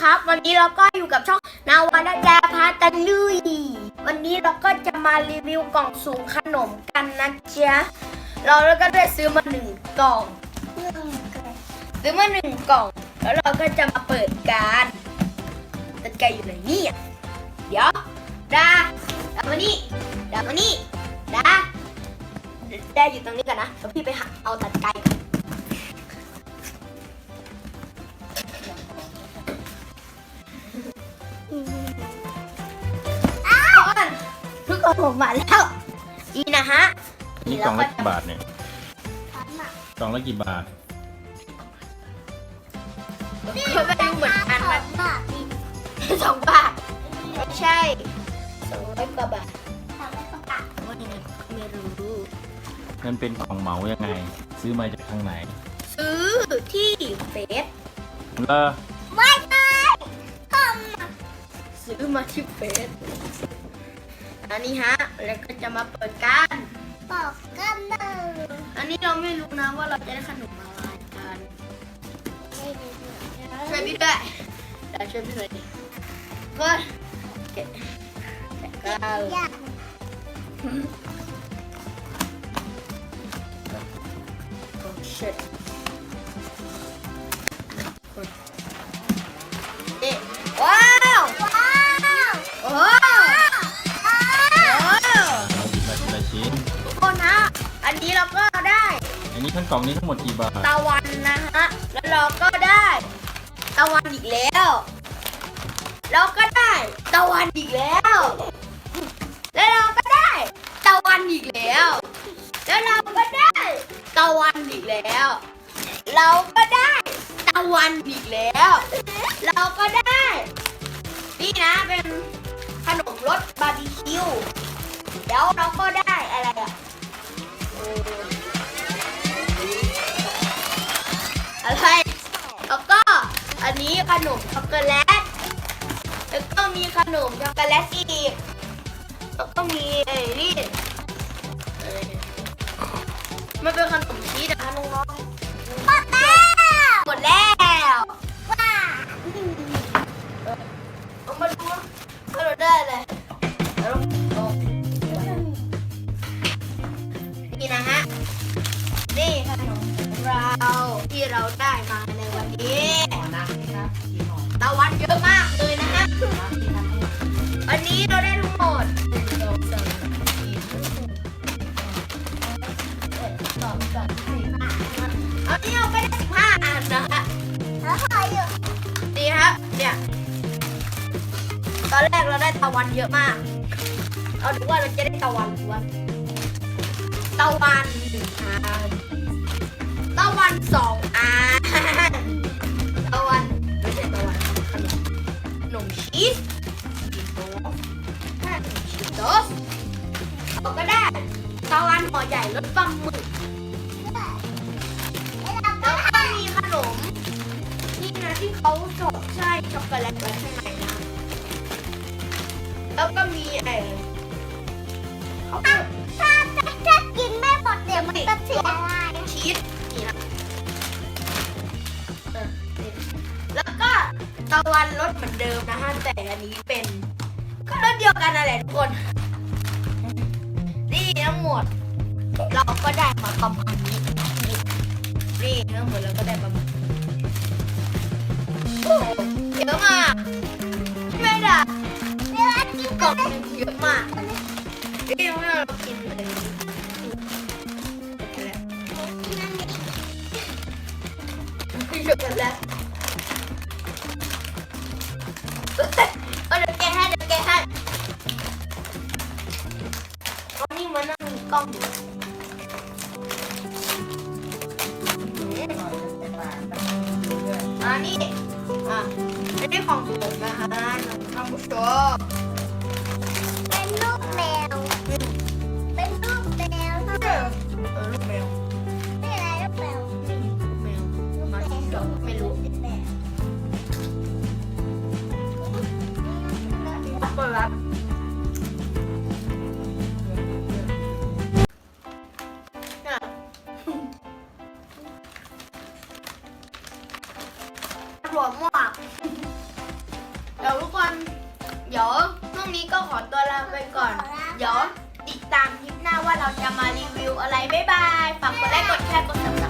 ครับ วันนี้เราก็อยู่กับช่องนาวานาจาพาตันลุยวันนี้เราก็จะมารีวิวกล่องสุ่มขนมกันนะจ๊ะเราแล้วก็ได้ซื้อมาหนึ่งกล่องซื้อมาหนึ่งกล่อง แล้วเราก็จะมาเปิดการตัดไก่อยู่ไหนเนี่ยเดี๋ยวดาดามานี่ดามานี่ดาดาอยู่ตรงนี้กันนะเดี๋ยวพี่ไปหาเอาตัดไก่ ผมมาแล้วนี่นะฮะนี่กล่องละกี่บาทเนี่ยกล่องละกี่บาทก็ไม่รู้เหมือนกันมันสองบาทไม่ใช่สองร้อยกว่าบาทว่ายังไงไม่รู้มันเป็นของเหมายังไง ซื้อมาจากทางไหน ซื้อที่เฟสเลอซื้อมาที่เฟส อันนี้ฮะ แล้วก็จะมาเปิดกันบอกกันเลยอันนี้เราไม่รู้นะว่าเราจะได้ขนมอะไรกันช่วยพี่ด้วยเดี๋ยวช่วยพี่หน่อยดิเพื่อนเก็บแต่ก็อยาโอ้ shit อันนี้เราก็ได้อันนี้ทั้งกล่องนี้ทั้งหมดกี่บาทตะวันนะฮะ แล้วเราก็ได้ตะวันอีกแล้ว เราก็ได้ตะวันอีกแล้ว แล้วเราก็ได้ตะวันอีกแล้ว แล้วเราก็ได้ตะวันอีกแล้ว เราก็ได้ตะวันอีกแล้ว เราก็ได้ นี่นะเป็นขนมรสบาร์บีคิว แล้วเราก็ได้อะไรอะเอะไร แล้วก็อันนี้ขนมช็อกโกแลต แล้วก็มีขนมช็อกโกแลตอีก แล้วก็มีไอ้นี่อะไรเนี่ยมันเป็นขนมชีสนะคะน้องหมดแล้ว หมดแล้ว นี่นะฮะ นี่ขนมของเราที่เราได้มาในวันนี้ตะวันเยอะมากเลยนะฮะ วันนี้เราได้ทั้งหมดหนึ่งสองสามสี่ห้าหกเจ็ดสองสามสี่ห้าเอาที่เราไปได้สิบห้าอันนะฮะแล้วใครอยู่ดีครับเนี่ยตอนแรกเราได้ตะวันเยอะมาก เอาดูว่าเราจะได้ตะวันหรือวัน ตะวันหนึ่งอันตะวันสองอันตะวันไม่ใช่ตะวันขนมขนมชีสชีสโต๊ะถ้าขนมชีสโต๊ะเราก็ได้ตะวันห่อใหญ่รสปลาหมึกแล้วเราแล้ก็วก็มีขนมนี่นะที่เขาสอดไส้ช็อกโกแลตไว้ข้างในนะแล้วก็มีไอ้เขาวโพดถ้าถ้า วันรสเหมือนเดิมนะฮะแต่อันนี้เป็น ก็รสเดียวกันนั่นแหละทุกคน นี่ทั้งหมด เราก็ได้มาประมาณนี้นี่ทั้งหมดเราก็ได้ประมาณโอ้เยอะมากไม่ได้เดี๋ยวอันกินกล่องได้หนึงเยอะมากนี่ยังไม่เรากินเลยพี่ช็อกโกแลต กล้องอยู่อ่านี่อะไม่ได้ของผมนะคะท่านผู้ชมเป็นลูกแมว เป็นลูกแมวเออเออลูกแมวนี่อะไรลูกแมวแมวมาที่ดอกไม่รู้ลูกแมวเปิดรับ ถั่วงอกเดี๋ยวทุกคน เดี๋ยวพรุ่งนี้ก็ขอตัวลาไปก่อน เดี๋ยวติดตามคลิปหน้าว่าเราจะมารีวิวอะไร บ๊ายบาย ฝากกดไลค์ กดแชร์ กดติดตาม